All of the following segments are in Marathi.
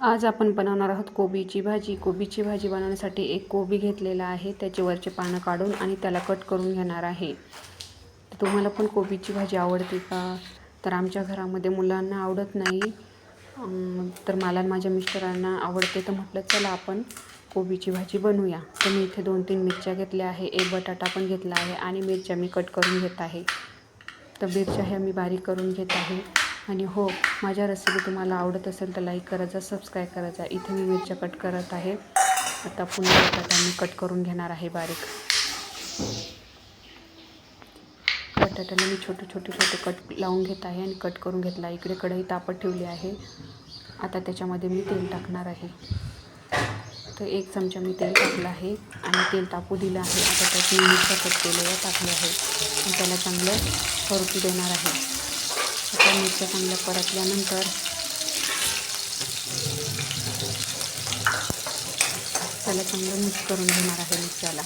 आज आपण बनवणार आहोत कोबीची भाजी. कोबीची भाजी बनवण्यासाठी एक कोबी घेतलेला आहे. त्याचे वरचे पानं काढून आणि त्याला कट करून घेणार आहे. तुम्हाला पण कोबीची भाजी आवडते का? तर आमच्या घरामध्ये मुलांना आवडत नाही. तर मला माझ्या मिस्टरांना आवडते तर म्हटलं चला आपण कोबीची भाजी बनवूया. तर मी इथे दोन तीन मिरच्या घेतल्या आहे. एक बटाटा पण घेतला आहे आणि मिरच्या मी कट करून घेत आहे. तर मिरच्या ह्या मी बारीक करून घेत आहे. आणि हो माझ्या रेसिपी तुम्हाला आवडत असेल तर लाईक करायचा सबस्क्राईब करायचा इथे मी मिरच्या कट करत आहे आता पुन्हा बटाटा मी कट करून घेणार आहे बारीक. बटाट्याला मी छोटे छोटे छोटे कट लावून घेत आहे आणि कट करून घेतला. इकडे कढई तापत ठेवली आहे. आता त्याच्यामध्ये मी तेल टाकणार आहे. तर एक चमचा मी तेल टाकलं आहे आणि तेल तापू दिलं आहे. आता त्यात मी मिरच्या कट केलेल्या टाकलं आहे आणि त्याला चांगलं परतू देणार आहे. आता मिरच्या चांगल्या परतल्यानंतर त्याला चांगलं मिक्स करून घेणार आहे मिरच्याला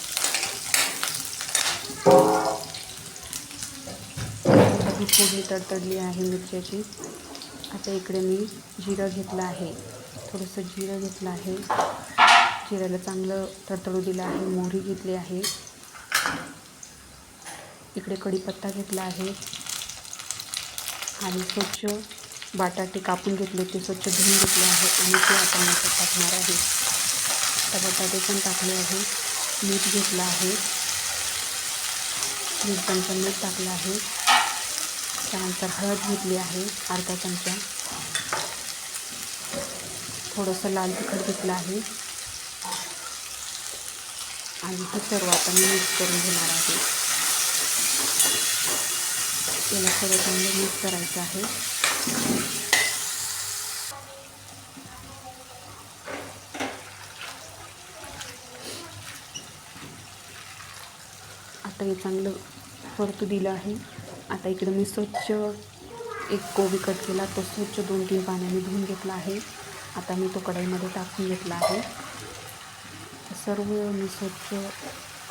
ही फोडणी तडतडली आहे मिरच्याची. आता इकडे मी जिरं घेतलं आहे. थोडंसं जिरं घेतलं आहे. जिऱ्याला चांगलं तडतडू दिलं आहे. मोहरी घेतली आहे. इकडे कढीपत्ता घेतला आहे. आणि स्वच्छ बटाटे कापून घेतले ते स्वच्छ धुवून घेतले आहे आणि ते आपण याच्यात टाकणार आहे. आता बटाटे पण टाकले आहे. मीठ घेतलं आहे. मीठ चमचा मीठ टाकलं आहे. त्यानंतर हळद घेतली आहे अर्धा चमचा. थोडंसं लाल तिखट घेतलं आहे. आणि हे सर्व आता मी मिक्स करून घेणार आहे. त्याला थोडं चांगलं मिक्स करायचं आहे. आता हे चांगलं परतू दिलं आहे. आता इकडं मी स्वच्छ एक कोबी कट केला. तो स्वच्छ दोन तीन पाण्याने धुवून घेतला आहे. आता मी तो कढईमध्ये टाकून घेतला आहे. सर्व मी स्वच्छ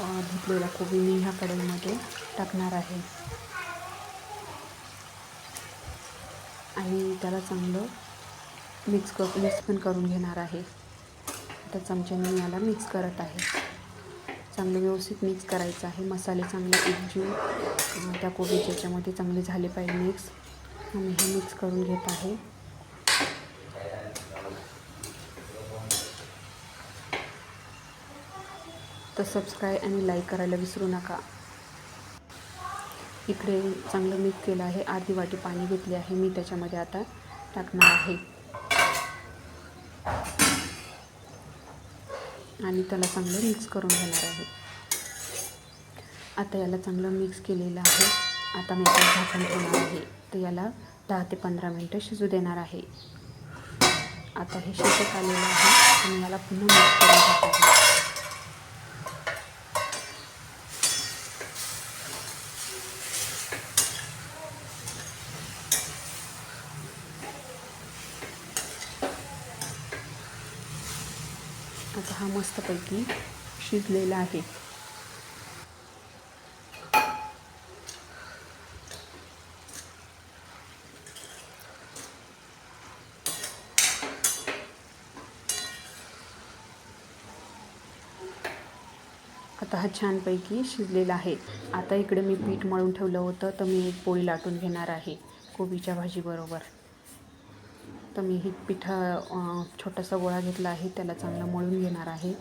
धुतलेला कोबी मी ह्या कढईमध्ये टाकणार आहे. आणि त्याला चांगलं मिक्स कर मिक्स पण करून घेणार आहे. आता चमच्याने मी याला मिक्स करत आहे. चांगलं व्यवस्थित मिक्स करायचं आहे. मसाले चांगले एकजीव त्या कोबीच्या याच्यामध्ये चांगले झाले पाहिजे मिक्स मी हे मिक्स करून घेत आहे. तर सबस्क्राईब आणि लाईक करायला विसरू नका. इकडे चांगलं मिक्स केलं आहे. अर्धी वाटी पाणी घेतले आहे. मी त्याच्यामध्ये आता टाकणार आहे. आणि त्याला चांगलं मिक्स करून घेणार आहे. आता याला चांगलं मिक्स केलेलं आहे. आता मी याला झाकण ठेवणार आहे. तर याला दहा ते पंधरा मिनटं शिजू देणार आहे. आता हे शिजत आलेलं आहे. आणि याला पुन्हा मिक्स करून घेत आहे. आता हा मस्तपैकी शिजलेला आहे. आता हा छानपैकी शिजलेला आहे. आता इकडे मी पीठ मळून ठेवलं होतं तर मी एक पोळी लाटून घेणार आहे कोबीच्या भाजीबरोबर. तर मी ही पिठा छोटासा गोळा घेतला आहे. त्याला चांगला मळून घेणार आहे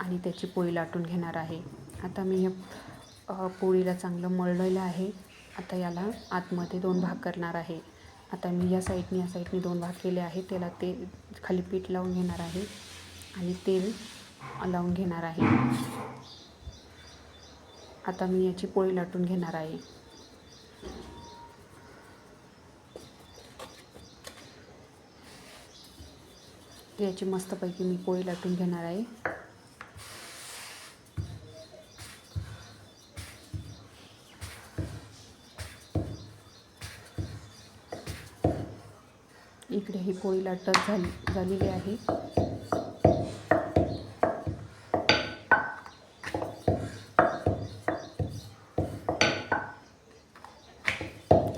आणि त्याची पोळी लाटून घेणार आहे. आता मी या पोळीला चांगलं मळलेलं आहे. आता याला आतमध्ये दोन भाग करणार आहे. आता मी या साईडने या साईडने दोन भाग केले आहे त्याला ते खाली पीठ लावून घेणार आहे आणि तेल लावून घेणार आहे. आता मी याची पोळी लाटून घेणार आहे. याची मस्तपैकी मी पोळी लाटून घेणार आहे. इकडे ही पोळी लाटत झाली झालेली आहे.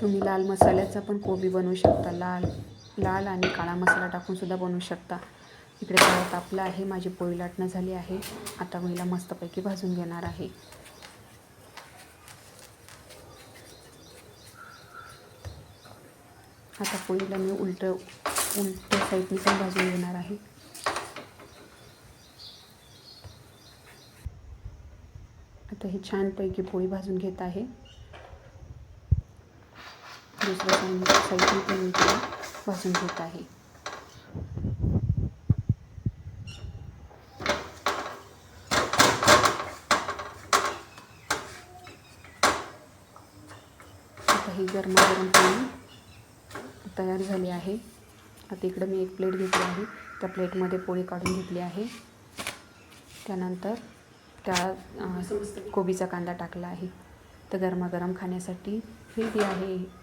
तुम्ही लाल मसाल्याचा पण कोबी बनवू शकता लाल. लाल आणि काळा मसाला टाकून सुद्धा बनवू शकता. इकडे तवा तापला आहे माझी पोळी लाटणं झाली आहे. आता मी हिला मस्तपैकी भाजून घेणार आहे. आता पोळीला मी उलट उलट साईडने पण भाजून घेणार आहे. आता ही छानपैकी पोळी भाजून घेत आहे. दुसऱ्या साईडने पण मी भाजून घेत आहे. आता ही गरमागरम पोळी तयार झाली आहे. आता इकडं मी एक प्लेट घेतली आहे. त्या प्लेटमध्ये पोळी काढून घेतली आहे. त्यानंतर त्या कोबीचा कांदा टाकला आहे. तर गरमागरम खाण्यासाठी हेल्दी आहे.